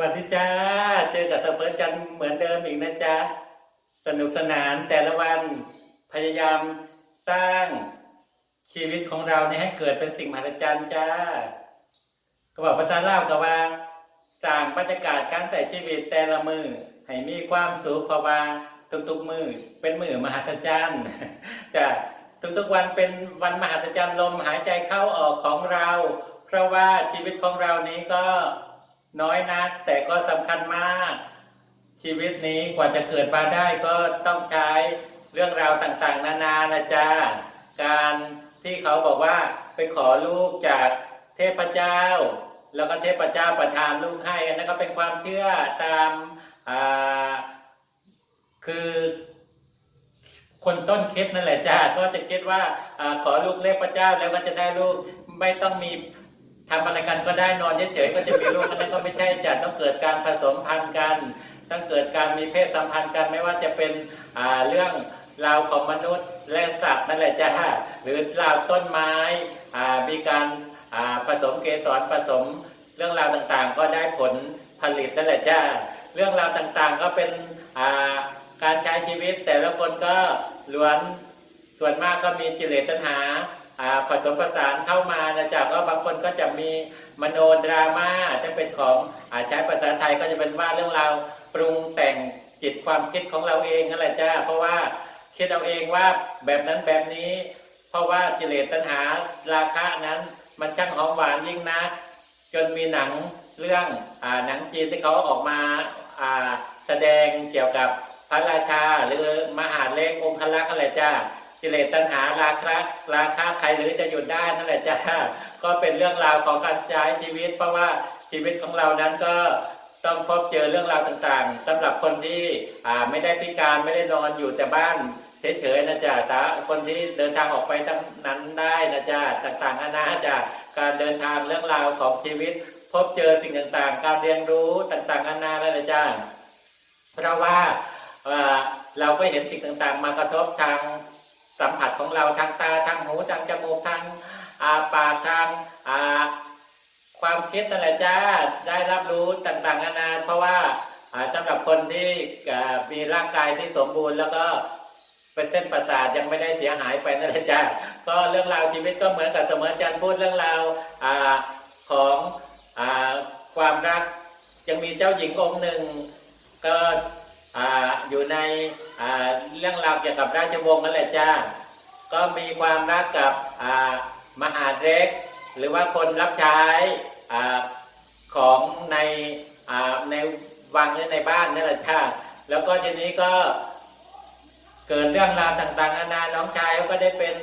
วัสดีจ้า เจอกับสเปิร์จันทร์เหมือนเดิมอีกนะจ๊ะ สนุกสนานแต่ละวันพยายามสร้างชีวิตของเราเนี่ยให้เกิดเป็นสิ่งมหัศจรรย์จ้า ก็บอกภาษาลาวก็ว่าสร้างบรรยากาศการแต่ชีวิตแต่ละมือให้มีความสุขเพราะว่าทุกๆมือเป็นมือมหัศจรรย์จ้ะทุกๆวันเป็นวันมหัศจรรย์ลมหายใจเข้าออกของเรา เพราะว่าชีวิตของเรานี้ก็ น้อยนักแต่ก็สำคัญมาก ชีวิตนี้กว่าจะเกิดมาได้ก็ต้องใช้เรื่องราวต่างๆ นานานะจ๊ะการที่เขาบอกว่าไปขอลูกจากเทพเจ้า แล้วก็เทพเจ้าประทานลูกให้อันนั้นก็เป็นความเชื่อตามาคือคนต้นคิดนั่นแหละจ้าก็จะคิดว่าอาขอลูกเทพเจ้าแล้วก็จะได้ลูกไม่ต้องมี ทำอะไรกันก็ได้นอนเฉยๆก็จะมีลูกอันนั้นก็ไม่ใช่จะต้องเกิดการผสมพันธุ์กัน ต้องเกิดการมีเพศสัมพันธ์กันไม่ว่าจะเป็นเรื่องราวของมนุษย์และสัตว์นั่นแหละจ้าหรือราวต้นไม้มีการผสมเกสรผสมเรื่องราวต่างๆ ก็ได้ผลผลิตนั่นแหละจ้าเรื่องราวต่างๆก็เป็นการใช้ชีวิตแต่ละคนก็ล้วนส่วนมากก็มีกิเลสตัณหา ผสมผสานเข้ามานะจ๊ะก็บางคนก็จะมีมโนดราม่าจะเป็นของอาใช้ภาษาไทยก็จะเป็นว่าเรื่องราวปรุงแต่งจิตความคิดของเราเองนั่นแหละจ้าเพราะว่าคิดเอาเองว่าแบบนั้นแบบนี้ เพราะว่ากิเลสตัณหาราคะนั้น มันช่างหอมหวานยิ่งนัก จนมีหนังเรื่องอหนังจีนที่เขาออกมาแสดงเกี่ยวกับพระราชาหรือมหาเล็กองคลักษ์อะไรจ้า กิเลสตัณหาราคะราคะใครหรือจะหยุดได้นั่นแหละจ้าก็เป็นเรื่องราวของการใช้ชีวิต เพราะว่าชีวิตของเรานั้นก็ต้องพบเจอเรื่องราวต่างๆสำหรับคนที่อ่าไม่ได้พิการไม่ได้นอนอยู่แต่บ้านเฉยๆนะจ๊ะแต่คนที่เดินทางออกไปทั้งนั้นได้นะจ๊ะต่างๆนานาจ้ะการเดินทางเรื่องราวของชีวิต พบเจอสิ่งต่างๆ การเรียนรู้ต่างๆนานาแล้วนะจ้าเพราะว่าอ่อเราก็เห็นสิ่งต่างๆ มากระทบทาง สัมผัสของเราทางตาทางหูทางจมูกทางอาปากทางาความคิดนั่นแหละจ้าได้รับรู้ต่างๆนานาเพราะว่าอ่าสำหรับคนที่มีร่างกายที่สมบูรณ์ แล้วก็เป็นเส้นประสาทยังไม่ได้เสียหายไปนั่นแหละจ้าก็เรื่องราวชีวิตก็เหมือนกับเสมออาจารย์พูดเรื่องราวอของอความรักยังมีเจ้าหญิงองค์หนึ่งก็ออยู่ใน เรื่องราวเกี่ยวกับราชวงศ์นั่นแหละจ้า ก็มีความรักกับมหาเล็ก หรือว่าคนรับใช้ของในในวังหรือในบ้านนั่นแหละจ้าแล้วก็ทีนี้ก็เกิดเรื่องราวต่างๆนานาน้องชายเขาก็ได้เป็น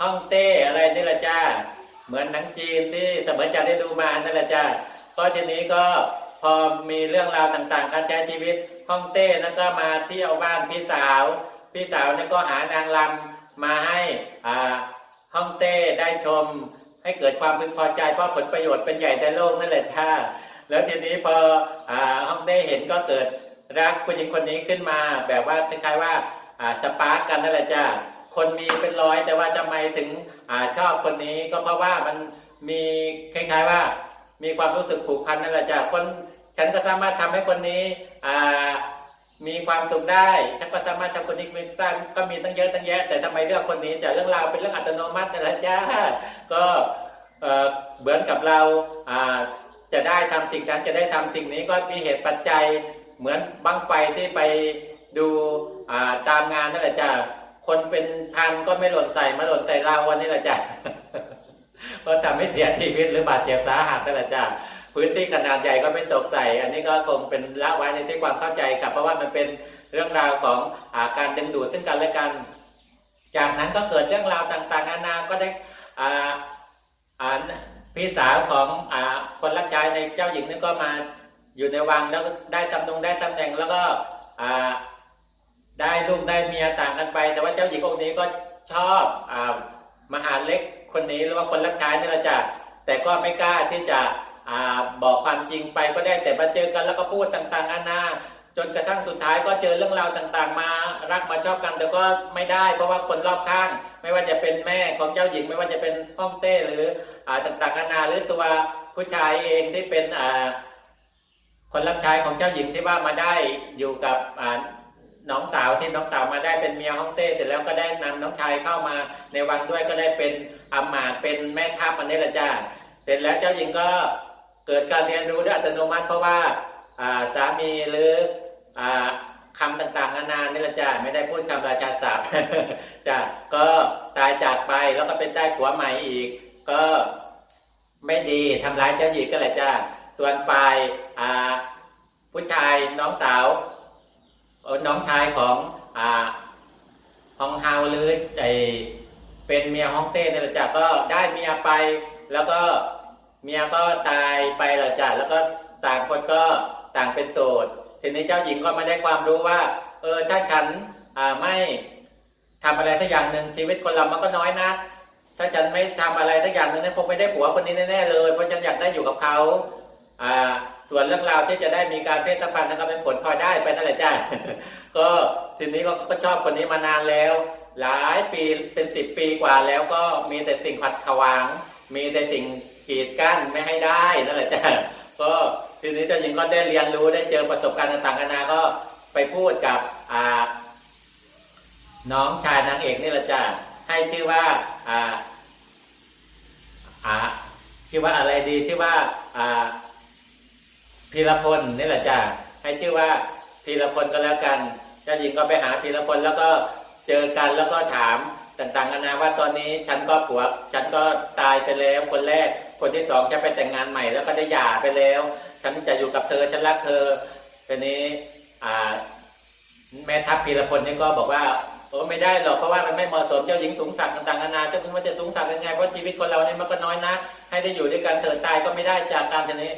ห้องเต้อะไรนี่แหละจ้า เหมือนหนังจีนที่สมอจะได้ดูมานั่นแหละจ้า ก็ทีนี้ก็พอมีเรื่องราวต่างๆ การใช้ชีวิต ห้องเต้นั่นก็มาเที่ยวบ้านพี่สาว พี่สาวนี่ก็หานางรำมาให้อ่าห้องเต้ได้ชม ให้เกิดความพึงพอใจเพราะผลประโยชน์เป็นใหญ่ในโลกนั่นแหละจ้าแล้วทีนี้พออ่าห้องเต้เห็นก็เกิดรักผู้หญิงคนนี้ขึ้นมา แบบว่าคล้ายๆว่าสปาร์กกันนั่นแหละจ้าคนมีเป็นร้อยแต่ว่าทำไมถึงอชอบคนนี้ก็เพราะว่ามันมีคล้ายๆว่า มีความรู้สึกผูกพันนั่นแหละจ้าคน ฉันก็สามารถทำให้คนนี้มีความสุขได้ ฉันก็สามารถทำคนนี้เป็นสั้นก็มีตั้งเยอะตั้งแยะ แต่ทำไมเลือกคนนี้จะเรื่องราวเป็นเรื่องอัตโนมัตินั่ละจ้าก็เหมือนกับเราจะได้ทำสิ่งนั้นจะได้ทำสิ่งนี้ก็มีเหตุปัจจัยเหมือนบังไฟที่ไปดูตามงานนั่นแหละจ้ะคนเป็นพันก็ไม่หล่นใส่มาหล่นใส่เราวันนี้แหละจ้ะเพราะทำให้เสียชีวิตหรือบาดเจ็บสาหัสนั่นแหละจ้ะ พื้นที่ขนาดใหญ่ก็ไม่ตกใส่ อันนี้ก็คงเป็นละไว้ในที่ความเข้าใจครับเพราะว่ามันเป็นเรื่องราวของอาการดึงดูดซึ่งกันและกัน จากนั้นก็เกิดเรื่องราวต่างๆนานาก็ได้อ่าอ่าพี่สาวของอ่าคนรับใช้ในเจ้าหญิงนี่ก็มาอยู่ในวังแล้วได้ตำแหน่งได้ตำแหน่งแล้วก็อ่าได้ลูกได้เมียต่างกันไป แต่ว่าเจ้าหญิงองค์นี้ก็ชอบอ่ามหาเล็กคนนี้หรือว่าคนรับใช้นี่แหละจ้ะแต่ก็ไม่กล้าที่จะ บอกความจริงไปก็ได้แต่มาเจอกันแล้วก็พูดต่างๆนานาจนกระทั่งสุดท้ายก็เจอเรื่องราวต่างๆ มารักมาชอบกันแต่ก็ไม่ได้ เพราะว่าคนรอบข้าง ไม่ว่าจะเป็นแม่ของเจ้าหญิง ไม่ว่าจะเป็นห้องเต้หรืออต่างๆนานาหรือตัวผู้ชายเองที่เป็นคนรับใช้ของเจ้าหญิงที่ว่ามาได้อยู่กับน้องสาวที่น้องสาวมาได้เป็นเมียฮ่องเต้เสร็จแล้วก็ได้นำน้องชายเข้ามาในวังด้วยก็ได้เป็นอามาตย์เป็นแม่ทัพอันนี้แหละจ้าเสร็จแล้วเจ้าหญิงก็ เกิดการเรียนรู้ด้วยอัตโนมัติเพราะว่าสามีหรืออ่าคำต่างๆนานานี่ละจ้าไม่ได้พูดคำราชาศัพท์จ้าก็ตายจากไปแล้วก็เป็นได้ผัวใหม่อีก ก็ไม่ดีทำร้ายเจ้าหญิงก็แหละจ้าส่วนฝ่ายผู้ชายน้องสาวน้องชายของฮองเฮาหรือไอเป็นเมียฮองเต้นี่แหละจ้ะก็ได้เมียไปแล้วก็ เมียก็ตายไปแหละจ้ะแล้วก็ต่างคนก็ต่างเป็นโสด ทีนี้เจ้าหญิงก็มาได้ความรู้ว่า เออถ้าฉันไม่ทำอะไรสักอย่างหนึ่งชีวิตคนเรามันก็น้อยนักถ้าฉันไม่ทำอะไรสักอย่างหนึ่งคงไม่ได้ผัวคนนี้แน่ๆเลย เพราะฉันอยากได้อยู่กับเขาอ่าส่วนเรื่องราวที่จะได้มีการเพศสัมพันธ์นะครับเป็นผลพอยได้ไปนั่นแหละจ้าก็ทีนี้ก็ก็ชอบคนนี้มานานแล้ว หลายปีเป็นสิบปีกว่าแล้วก็มีแต่สิ่งขัดขวาง มีแต่สิ่ง กีดกั้นไม่ให้ได้นั่นแหละจ้าก็ทีนี้เจ้าหญิงก็ได้เรียนรู้ได้เจอประสบการณ์ต่างๆนานาก็ไปพูดกับอ่าน้องชายนางเอกนี่แหละจ้าให้ชื่อว่าอ่าอ่าชื่อว่าอะไรดีชื่อว่าอ่าพีรพลนี่แหละจ้ะให้ชื่อว่าพีรพลก็แล้วกันเจ้าหญิงก็ไปหาพีรพลแล้วก็เจอกันแล้วก็ถามต่างๆนานาว่าตอนนี้ฉันก็ผัวฉันก็ตายไปแล้วคนแรก คนที่สองฉันไปแต่งงานใหม่แล้วก็ได้หย่าไปแล้ว ฉันจะอยู่กับเธอฉันรักเธอทีนี้แม่ทัพพีรพลนี่ก็บอกว่าโอ้ไม่ได้หรอกเพราะว่ามันไม่เหมาะสมเจ้าหญิงสูงสักต่างๆนานาเจ้าคุณว่าจะสูงสักยังไงเพราะชีวิตคนเราเนี่ยมันก็น้อยนะ ให้ได้อยู่ด้วยกันเถิดตายก็ไม่ได้จากการทีนี้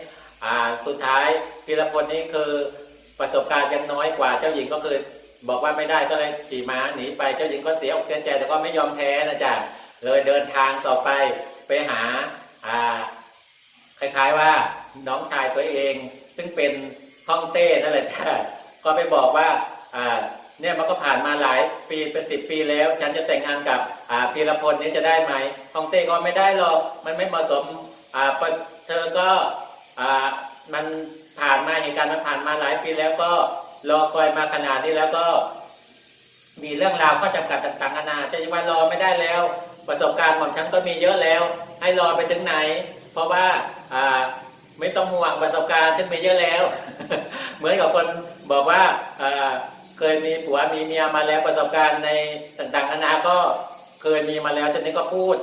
อ่าสุดท้ายพีรพลนี่คือประสบการณ์ยังน้อยกว่าเจ้าหญิงก็คือบอกว่าไม่ได้ก็เลยขี่ม้าหนีไปเจ้าหญิงก็เสียอกเสียใจแต่ก็ไม่ยอมแพ้นะจ๊ะเลยเดินทางต่อไปไปหา คล้ายๆว่าน้องชายตัวเอง ซึ่งเป็นฮ่องเต้นั่นแหละจ้ะก็ไปบอกว่าเนี่ยมันก็ผ่านมาหลายปีเป็นสิบปีแล้ว ฉันจะแต่งงานกับพีรพลนี้จะได้ไหมฮ่องเต้ก็ไม่ได้หรอกมันไม่เหมาะสมเธอก็อมันผ่านมาเหตุการณ์มันผ่านมาหลายปีแล้วก็รอคอยมาขนาดนี้แล้วก็ มีเรื่องราวข้อจำกัดต่างๆนานาจะว่ารอไม่ได้แล้ว ประสบการณ์ของฉันก็มีเยอะแล้ว ให้รอไปถึงไหน เพราะว่าไม่ต้องห่วงประสบการณ์ฉันมีเยอะแล้ว เหมือนกับคนบอกว่าเคยมีผัวมีเมียมาแล้วประสบการณ์ในต่างๆนานาก็เคยมีมาแล้วทีนี้ก็พูด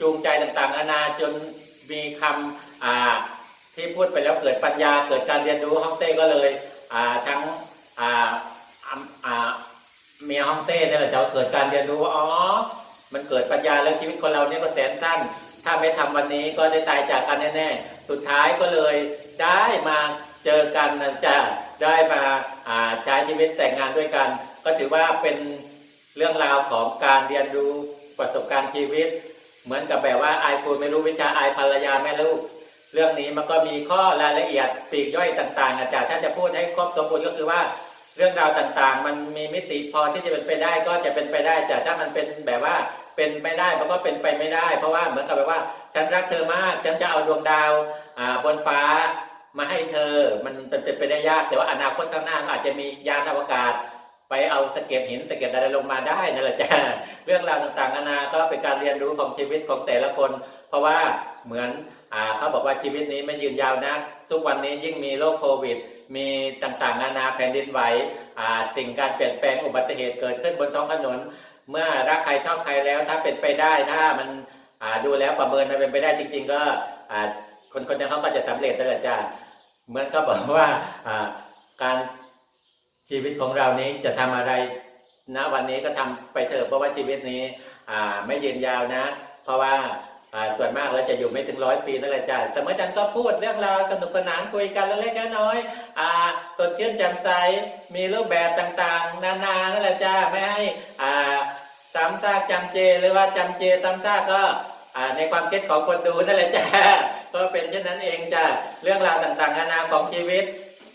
จูงใจต่างๆนานาจนมีคำที่พูดไปแล้วเกิดปัญญาเกิดการเรียนรู้ฮ่องเต้ก็เลยทั้งเมียฮ่องเต้เนี่ยแหละจะเกิดการเรียนรู้ว่าอ๋อ มันเกิดปัญญาแล้วชีวิตคนเราเนี่ยก็แสนสั้น ถ้าไม่ทำวันนี้ก็ได้ตายจากกันแน่ๆ สุดท้ายก็เลยได้มาเจอกันนะจะได้มาใช้ชีวิตแต่งงานด้วยกัน ก็ถือว่าเป็นเรื่องราวของการเรียนรู้ประสบการณ์ชีวิต เหมือนกับแบบว่าอายคุณไม่รู้วิชาอายภรรยาแม่ลูกเรื่องนี้มันก็มีข้อรายละเอียดปีกย่อยต่างๆอาจารย์ถ้าจะพูดให้ครบสมบูรณ์ก็คือว่าเรื่องราวต่างๆ มันมีมิติพอที่จะเป็นไปได้ก็จะเป็นไปได้แต่ถ้ามันเป็นแบบว่า เป็นไม่ได้มันก็เป็นไปไม่ได้ เพราะว่าเหมือนกับแบบว่า ฉันรักเธอมากฉันจะเอาดวงดาวบนฟ้ามาให้เธอมันเป็นไปได้ยาก แต่ว่าอนาคตข้างหน้าอาจจะมียานอวกาศ ไปเอาสะเก็ดหินสะเก็ดอะไรลงมาได้นั่นแหละจ้ะเรื่องราวต่างๆนานาก็เป็นการเรียนรู้ของชีวิตของแต่ละคน เพราะว่าเหมือนอเขาบอกว่าชีวิตนี้ไม่ยืนยาวนะ ทุกวันนี้ยิ่งมีโรคโควิด มีต่างๆนานาแผ่นดินไหวสิ่งการเปลี่ยนแปลงอุบัติเหตุเกิดขึ้นบนท้องถนน เมื่อรักใครชอบใครแล้วถ้าเป็นไปได้ถ้ามันดูแล้วประเมินมันเป็นไปได้จริง ๆ ก็คนคนนั้นเขาก็จะสำเร็จนั่นแหละจ้ะเหมือนเขาบอกว่าการชีวิตของเรานี้จะทำอะไรณวันนี้ก็ทำไปเถอะเพราะว่าชีวิตนี้ไม่ยืนยาวนะ เพราะว่าส่วนมากแล้วจะอยู่ไม่ถึงร้อยปีนั่นแหละจ้ะสมัยจันก็พูดเรื่องราวสนุกสนานคุยกันเล็กๆน้อยๆสดชื่นแจ่มใสมีรูปแบบต่างๆ นานานั่นแหละจ้าไม่ให้ อ่าซ้ำซากจำเจหรือว่าจำเจซ้ำซากก็ในความคิดของคนดูนั่นแหละจ้าก็เป็นเช่นนั้นเองจ้ะเรื่องราวต่างๆนานาของชีวิต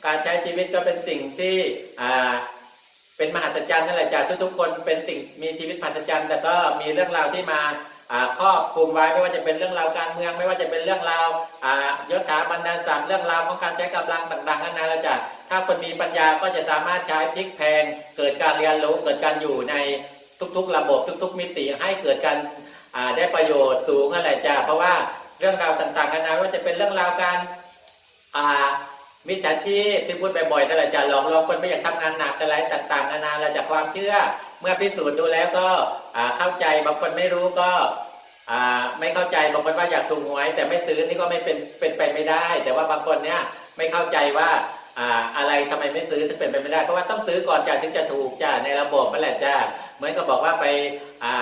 การใช้ชีวิตก็เป็นสิ่งที่เป็นมหัศจรรย์นั่นแหละจ้ะทุกๆคนเป็นสิ่งมีชีวิตมหัศจรรย์แต่ก็มีเรื่องราวที่มาครอบคลุมไว้ไม่ว่าจะเป็นเรื่องราวการเมือง ไม่ว่าจะเป็นเรื่องราวยศถาบรรดาศักดิ์เรื่องราวของการใช้กำลังต่างๆนานาแล้วจ้ะถ้าคนมีปัญญาก็จะสามารถใช้พลิกแพงเกิดการเรียนรู้เกิดการอยู่ใน ทุก ๆ ระบบทุก ๆ มิติให้เกิดการได้ประโยชน์สูงอะไรจ้ะเพราะว่าเรื่องราวต่างๆนานาไม่ว่าจะเป็นเรื่องราวการมิจฉาชีพที่พูดบ่อยๆนั่นแหละจะหลอกลวงคนไม่อยากทำงานหนักอะไรต่างๆนานาเราจากความเชื่อ เมื่อพิสูจน์ดูแล้วก็เข้าใจบางคนไม่รู้ก็ไม่เข้าใจบางคนว่าอยากถูกหวยแต่ไม่ซื้อนี่ก็ไม่เป็นเป็นไปไม่ได้ แต่ว่าบางคนเนี่ยไม่เข้าใจว่าอ่าอะไรทำไมไม่ซื้อถึงเป็นไปไม่ได้เพราะว่าต้องซื้อก่อนจ้ะถึงจะถูกจ้ะในระบบนั่นแหละจ้ะ มือนกับบอกว่าไปอ่า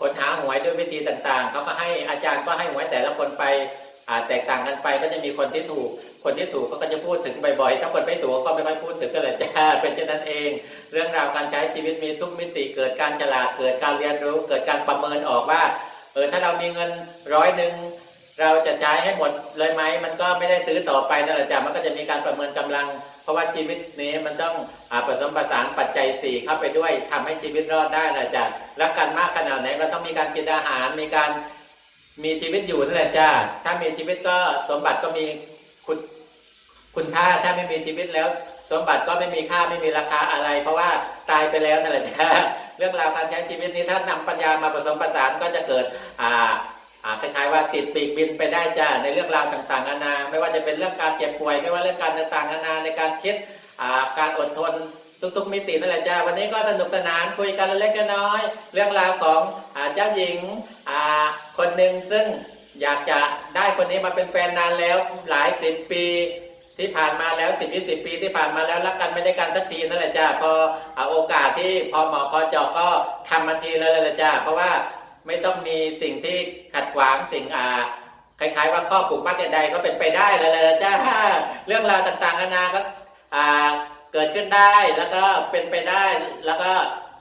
คนหาหวยด้วยวิธีต่างๆเขามาให้อาจารย์ก็ให้หวยแต่ละคนไปแตกต่างกันไปก็จะมีคนที่ถูก คนที่ถูกเขาก็จะพูดถึงบ่อยๆถ้าคนไม่ถูกก็ไม่ค่อยพูดถึงก็เลยจะเป็นเช่นนั้นเอง เรื่องราวการใช้ชีวิตมีทุกมิติเกิดการฉลาดเกิดการเรียนรู้ เกิดการประเมินออกว่าเออถ้าเรามีเงินร้อยหนึ่ง เราจะใช้ให้หมดเลยไหมมันก็ไม่ได้ซื้อต่อไปนั่นแหละจ้ะมันก็จะมีการประเมินกำลัง เพราะว่าชีวิตนี้มันต้องอผสมผสานปัจจัยสี่เข้าไปด้วยทำให้ชีวิตรอดได้นะจ้ะรักกันมากขนาดไหนก็ต้องมีการกินอาหารมีการมีชีวิตอยู่นั่นแหละจ้ะถ้ามีชีวิตก็สมบัติก็มีคุณคุณค่าถ้าไม่มีชีวิตแล้ว สมบัติก็ไม่มีค่าไม่มีราคาอะไร เพราะว่าตายไปแล้วนั่นแหละจ้ะเรื่องราวการใช้ชีวิตนี้ถ้านำปัญญามาผสมผสานก็จะเกิดอ่า คล้ายๆว่าติดปีกบินไปได้จ้ะในเรื่องราวต่างๆนานา ไม่ว่าจะเป็นเรื่องการเจ็บป่วย ไม่ว่าเรื่องการต่างๆนานาในการคิดการอดทนทุกๆมิตินั่นแหละจ้ะวันนี้ก็สนุกสนานคุยกันเล็กๆน้อยเรื่องราวของเจ้าหญิงคนหนึ่งซึ่งอยากจะได้คนนี้มาเป็นแฟนนานแล้วหลายสิบปีที่ผ่านมาแล้วสิบยี่สิบปีที่ผ่านมาแล้วรักกันไม่ได้กันสักทีนั่นแหละจ้าพอโอกาสที่พอเหมาะพอเจาะก็ทำมันทีเลยแหละจ้าเพราะว่าไม่ต้องมีสิ่งที่ ขวางสิ่งอ่าคล้ายๆว่าข้อผูกมัดใดๆก็เป็นไปได้เลยแหละจ้าเรื่องราวต่างๆนานาก็อ่าเกิดขึ้นได้แล้วก็เป็นไปได้แล้วก็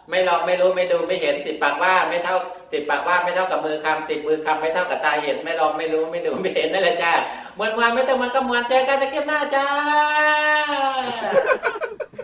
ไม่ลองไม่รู้ไม่ดูไม่เห็นสิบปากว่าไม่เท่าสิบปากว่าไม่เท่ากับมือคำสิบมือคำไม่เท่ากับตาเห็น ไม่ลองไม่รู้ไม่ดูไม่เห็นนั่นแหละจ้ามวนมวนไม่ต้องมันก็มวนเจอกันตะเกียบหน้าจ้า